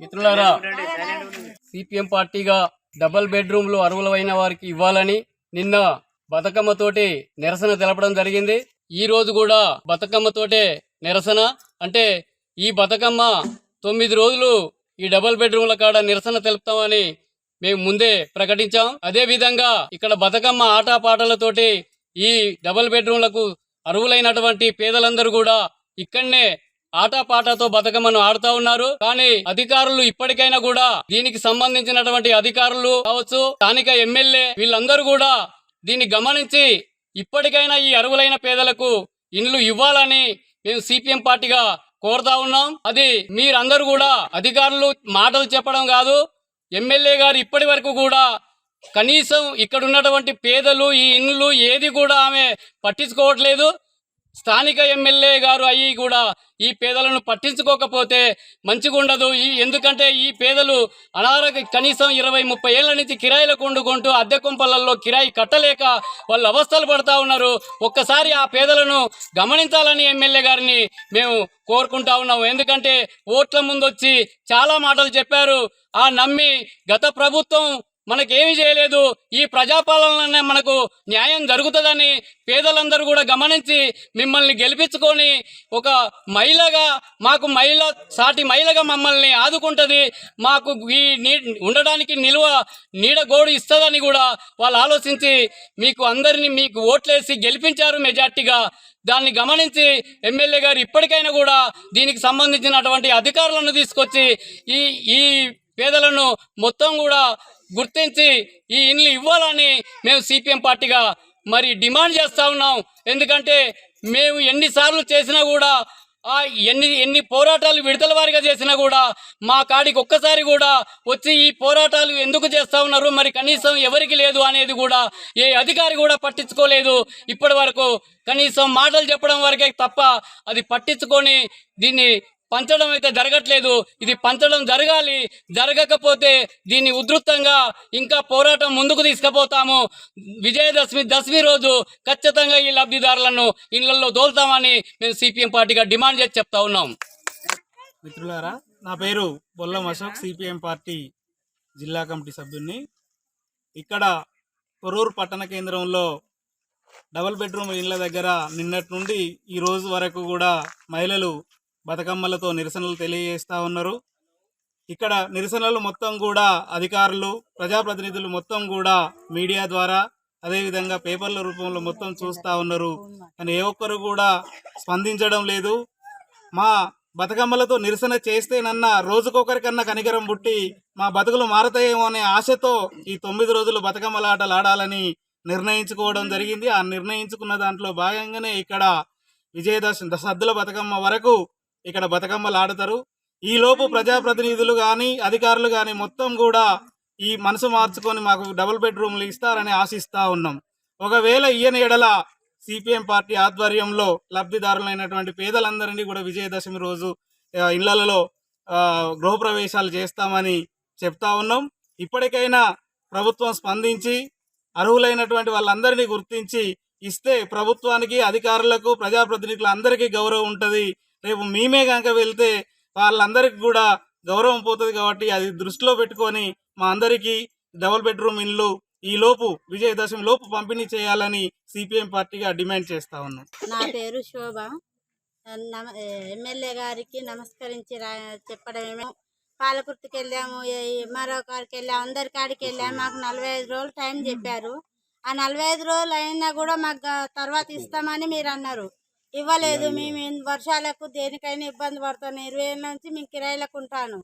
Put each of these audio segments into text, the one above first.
మిత్రులారా సిపిఎం పార్టీగా డబుల్ బెడ్రూమ్లు అర్హులైన వారికి ఇవ్వాలని నిన్న బతుకమ్మతోటి నిరసన తెలపడం జరిగింది. ఈ రోజు కూడా బతుకమ్మతోటే నిరసన. అంటే ఈ బతుకమ్మ తొమ్మిది రోజులు ఈ డబుల్ బెడ్రూమ్ల కాడ నిరసన తెలుపుతామని మేము ముందే ప్రకటించాం. అదే విధంగా ఇక్కడ బతుకమ్మ ఆటపాటలతోటి ఈ డబుల్ బెడ్రూమ్లకు అర్హులైనటువంటి పేదలందరూ కూడా ఇక్కడనే ఆటపాటతో బతుకమ్మను ఆడుతా ఉన్నారు. కానీ అధికారులు ఇప్పటికైనా కూడా దీనికి సంబంధించినటువంటి అధికారులు కావచ్చు స్థానిక ఎమ్మెల్యే వీళ్ళందరూ కూడా దీన్ని గమనించి ఇప్పటికైనా ఈ అరువులైన పేదలకు ఇండ్లు ఇవ్వాలని మేము సిపిఎం పార్టీగా కోరుతా ఉన్నాం. అది మీరందరూ కూడా అధికారులు మాటలు చెప్పడం కాదు ఎమ్మెల్యే గారు ఇప్పటి వరకు కూడా కనీసం ఇక్కడ ఉన్నటువంటి పేదలు ఈ ఇండ్లు ఏది కూడా ఆమె పట్టించుకోవట్లేదు. స్థానిక ఎమ్మెల్యే గారు అయ్యి కూడా ఈ పేదలను పట్టించుకోకపోతే మంచిగా ఉండదు ఈ ఎందుకంటే ఈ పేదలు అనారోగ్య కనీసం ఇరవై ముప్పై ఏళ్ళ నుంచి కిరాయిలకు వండుకుంటూ అద్దె కుంపలల్లో కిరాయి కట్టలేక వాళ్ళు అవస్థలు పడతా ఉన్నారు. ఒక్కసారి ఆ పేదలను గమనించాలని ఎమ్మెల్యే గారిని మేము కోరుకుంటా ఉన్నాము. ఎందుకంటే ఓట్ల ముందు వచ్చి చాలా మాటలు చెప్పారు. ఆ నమ్మి గత ప్రభుత్వం మనకేమి చేయలేదు. ఈ ప్రజాపాలనలోనే మనకు న్యాయం జరుగుతుందని పేదలందరూ కూడా గమనించి మిమ్మల్ని గెలిపించుకొని ఒక మహిళగా మాకు మహిళ సాటి మహిళగా మమ్మల్ని ఆదుకుంటుంది. మాకు ఈ నీ ఉండడానికి నిలువ నీడ గోడు ఇస్తుందని కూడా వాళ్ళు ఆలోచించి మీకు అందరినీ మీకు ఓట్లేసి గెలిపించారు మెజార్టీగా. దాన్ని గమనించి ఎమ్మెల్యే గారు ఇప్పటికైనా కూడా దీనికి సంబంధించినటువంటి అధికారులను తీసుకొచ్చి ఈ ఈ పేదలను మొత్తం కూడా గుర్తించి ఈ ఇండ్లు ఇవ్వాలని మేము సిపిఎం పార్టీగా మరి డిమాండ్ చేస్తూ ఉన్నాం. ఎందుకంటే మేము ఎన్నిసార్లు చేసినా కూడా ఆ ఎన్ని ఎన్ని పోరాటాలు విడతల వారిగా చేసినా కూడా మా కాడికి ఒక్కసారి కూడా వచ్చి ఈ పోరాటాలు ఎందుకు చేస్తా ఉన్నారు? మరి కనీసం ఎవరికి లేదు అనేది కూడా ఏ అధికారి కూడా పట్టించుకోలేదు. ఇప్పటి వరకు కనీసం మాటలు చెప్పడం వరకే తప్ప అది పట్టించుకొని దీన్ని పంచడం అయితే జరగట్లేదు. ఇది పంచడం జరగాలి. జరగకపోతే దీన్ని ఉధృతంగా ఇంకా పోరాటం ముందుకు తీసుకుపోతాము. విజయదశమి దశమి రోజు ఖచ్చితంగా ఈ లబ్ధిదారులను ఇళ్ళలో దోల్తామని మేము సిపిఎం పార్టీగా డిమాండ్ చేసి చెప్తా ఉన్నాం. మిత్రులారా నా పేరు బొల్లం అశోక్ సిపిఎం పార్టీ జిల్లా కమిటీ సభ్యుడిని ఇక్కడ కొరూరు పట్టణ కేంద్రంలో డబుల్ బెడ్రూమ్ ఇళ్ళ దగ్గర నిన్నటి నుండి ఈ రోజు వరకు కూడా మహిళలు బతుకమ్మలతో నిరసనలు తెలియజేస్తూ ఉన్నారు. ఇక్కడ నిరసనలు మొత్తం కూడా అధికారులు ప్రజాప్రతినిధులు మొత్తం కూడా మీడియా ద్వారా అదేవిధంగా పేపర్ల రూపంలో మొత్తం చూస్తూ ఉన్నారు. కానీ ఏ ఒక్కరు కూడా స్పందించడం లేదు. మా బతుకమ్మలతో నిరసన చేస్తేనన్నా రోజుకొకరికన్నా కనికరం పుట్టి మా బతుకులు మారతాయేమో అనే ఆశతో ఈ తొమ్మిది రోజులు బతుకమ్మలాటలు ఆడాలని నిర్ణయించుకోవడం జరిగింది. ఆ నిర్ణయించుకున్న దాంట్లో భాగంగానే ఇక్కడ విజయదశమి సద్దుల బతుకమ్మ వరకు ఇక్కడ బతుకమ్మలు ఆడతారు ఈలోపు ప్రజాప్రతినిధులు కానీ అధికారులు కానీ మొత్తం కూడా ఈ మనసు మార్చుకొని మాకు డబుల్ బెడ్రూమ్లు ఇస్తారని ఆశిస్తూ ఉన్నాం. ఒకవేళ ఈయన ఎడల సిపిఎం పార్టీ ఆధ్వర్యంలో లబ్ధిదారులైనటువంటి పేదలందరినీ కూడా విజయదశమి రోజు ఇళ్ళలో గృహప్రవేశాలు చేస్తామని చెప్తా ఉన్నాం. ఇప్పటికైనా ప్రభుత్వం స్పందించి అర్హులైనటువంటి వాళ్ళందరినీ గుర్తించి ఇస్తే ప్రభుత్వానికి అధికారులకు ప్రజాప్రతినిధులు అందరికీ గౌరవం ఉంటుంది. రేపు మేమే కనుక వెళ్తే వాళ్ళందరికీ కూడా గౌరవం పోతుంది కాబట్టి అది దృష్టిలో పెట్టుకొని మా అందరికీ డబుల్ బెడ్రూమ్ ఇల్లు ఈ లోపు విజయదశమి లోపు పంపిణీ చేయాలని సిపిఎం పార్టీగా డిమాండ్ చేస్తా ఉన్నాం. నా పేరు శోభ. నమ- ఎమ్మెల్యే గారికి నమస్కరించి రా చెప్పడమేమో పాలకుర్తికి వెళ్ళాము ఎంఆర్ఓ కాడికి వెళ్ళాము అందరి కాడికి వెళ్ళాము మాకు నలభై ఐదు రోజులు టైం చెప్పారు. ఆ నలభై ఐదు రోజులు అయినా కూడా మాకు తర్వాత ఇస్తామని మీరు అన్నారు. ఇవ్వలేదు. మేము వర్షాలకు దేనికైనా ఇబ్బంది పడుతున్నాం ఇరవై ఏళ్ళ నుంచి మేము కిరాయిలకు ఉంటాను.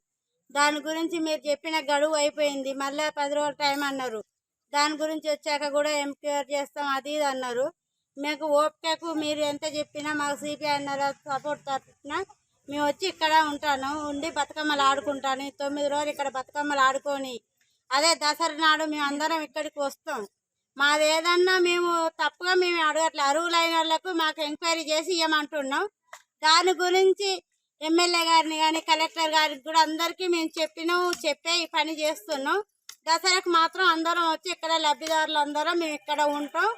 దాని గురించి మీరు చెప్పిన గడువు అయిపోయింది. మళ్ళీ పది రోజులు టైం అన్నారు. దాని గురించి వచ్చాక కూడా ఎంక్వైరీ చేస్తాం అది ఇది అన్నారు. మీకు ఓపికకు మీరు ఎంత చెప్పినా మాకు సిపిఐ అన్నారు. సపోర్ట్ తరఫున మేము వచ్చి ఇక్కడ ఉంటాను. ఉండి బతుకమ్మలు ఆడుకుంటాను. తొమ్మిది రోజులు ఇక్కడ బతుకమ్మలు ఆడుకొని అదే దసరా నాడు మేము అందరం ఇక్కడికి వస్తాం. మాది ఏదన్నా మేము తప్పుగా మేము అడగట్లే. అరువులైన వాళ్ళకు మాకు ఎంక్వైరీ చేసి ఇవ్వమంటున్నాం దాని గురించి ఎమ్మెల్యే గారిని కానీ కలెక్టర్ గారికి కూడా అందరికీ మేము చెప్పినాం చెప్పే ఈ పని చేస్తున్నాం. దసరాకు మాత్రం అందరం వచ్చి ఇక్కడ లబ్ధిదారులు అందరం మేము ఇక్కడ ఉంటాం.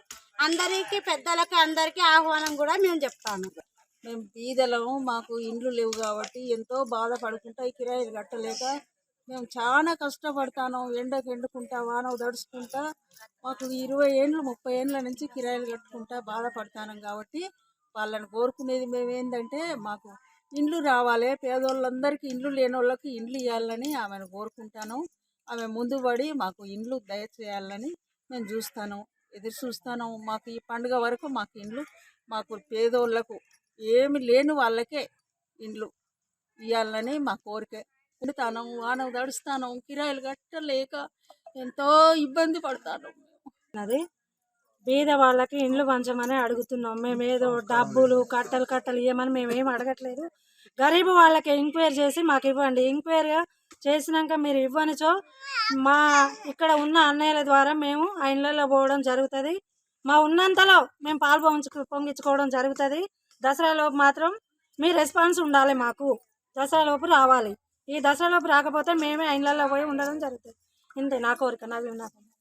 అందరికీ పెద్దలకు అందరికీ ఆహ్వానం కూడా మేము చెప్తాము మేము బీదలము మాకు ఇండ్లు లేవు కాబట్టి ఎంతో బాధపడుకుంటా ఈ కిరాయిలు కట్టలేక మేము చాలా కష్టపడతాను ఎండకు ఎండుకుంటా వాన దడుచుకుంటా మాకు ఇరవై ఏండ్లు ముప్పై ఏండ్ల నుంచి కిరాయిలు కట్టుకుంటా బాధపడతాను కాబట్టి వాళ్ళని కోరుకునేది మేమేంటంటే మాకు ఇండ్లు రావాలి పేదోళ్ళందరికీ ఇండ్లు లేని వాళ్ళకి ఇండ్లు ఇవ్వాలని ఆమెను కోరుకుంటాను. ఆమె ముందు పడి మాకు ఇండ్లు దయచేయాలని మేము చూస్తాను ఎదురు చూస్తాను. మాకు ఈ పండుగ వరకు మాకు ఇండ్లు మాకు పేదోళ్ళకు ఏమి లేని వాళ్ళకే ఇండ్లు ఇవ్వాలని మా కోరిక. ఉండుతాను వాన తడుస్తాను కిరాయిలు కట్టలేక ఎంతో ఇబ్బంది పడతాను. అది బీద వాళ్ళకి ఇండ్లు పంచమని అడుగుతున్నాం. మేము ఏదో డబ్బులు కట్టలు కట్టలు ఇవ్వమని మేము ఏం అడగట్లేదు. గరీబ్ వాళ్ళకి ఎంక్వైరీ చేసి మాకు ఇవ్వండి. ఎంక్వైరీ చేసినాక మీరు ఇవ్వనిచో మా ఇక్కడ ఉన్న అన్నయ్యల ద్వారా మేము ఆ ఇళ్ళల్లో పోవడం జరుగుతుంది. మా ఉన్నంతలో మేము పాలు పొంగించు పొంగించుకోవడం జరుగుతుంది. దసరాలోపు మాత్రం మీ రెస్పాన్స్ ఉండాలి మాకు. దసరాలోపు రావాలి. ఈ దసరాలోపు రాకపోతే మేమే ఆ పోయి ఉండడం జరుగుతుంది. ఇంతే నా కోరిక నా నాకు